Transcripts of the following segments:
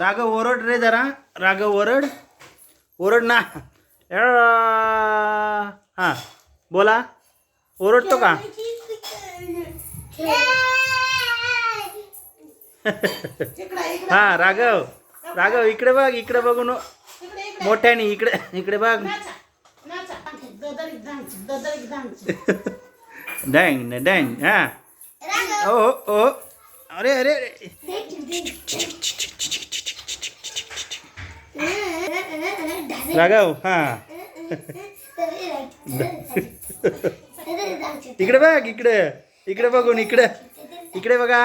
राघव ओरड रे जरा. राघव ओरड. ओरड ना. हां. बोला. ओरडतो का? हां राघव. राघव इकडे बघ इकडे बघू नो मोठ्याने इकडे इकडे बघ. डँग न डँग. हां. ओ ओ अरे अरे अरे. राघव हां. इकडे बघ इकडे. इकडे बघून इकडे. इकडे बघा.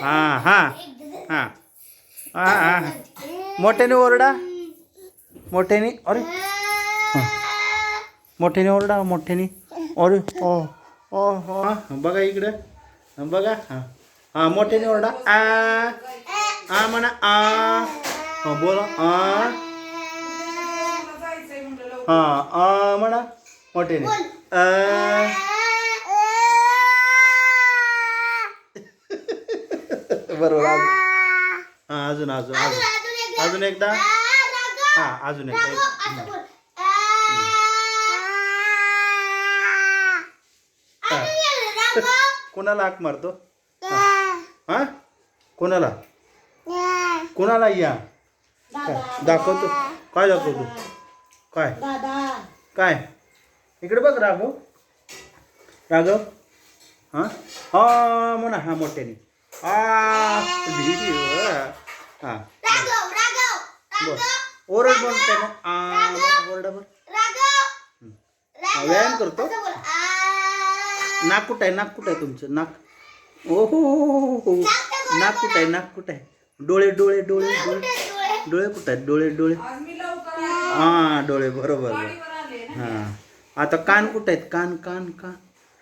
हां हां. हां. हां हां. मोठ्याने ओरडा. मोठ्याने अरे. मोठ्याने ओरडा मोठ्याने. अरे ओ ओ हो बघा इकडे. बघा. हां. हां मोठ्याने ओरडा. आ. आ म्हणा आ. बोला. आ. हां आ म्हणा. मोठ्याने बरोबर अजून. हां अजून अजून अजून. अजून एकदा. हां अजून एकदा. कोणाला आक मारतो? हा. कोणाला? कोणाला या? दाखवतो. काय दाखवतो? काय? काय? इकडे बघ राघव. राघव. हां? हा म्हणा हा मोठ्याने. आ हां. बोल. ओरड बोलते ना आ बोल, ओरडा बोल. हा, व्यायाम करतो. नाक कुठं आहे? नाक कुठं आहे तुमचं? नाक. ओ हो हो हो हो नाक कुठं आहे? नाक कुठं आहे? डोळे डोळे डोळे डोळे डोळे. कुठं आहेत? डोळे. डोळे हां डोळे बरोबर बरोबर हां आता कान कुठं आहेत कान कान कान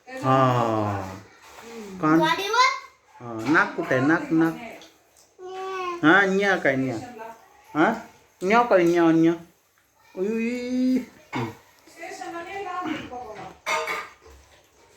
हां कान हां नाक कुठं आहे नाक नाक हां न्या काय न्या हां न्या काय न्या न्या उई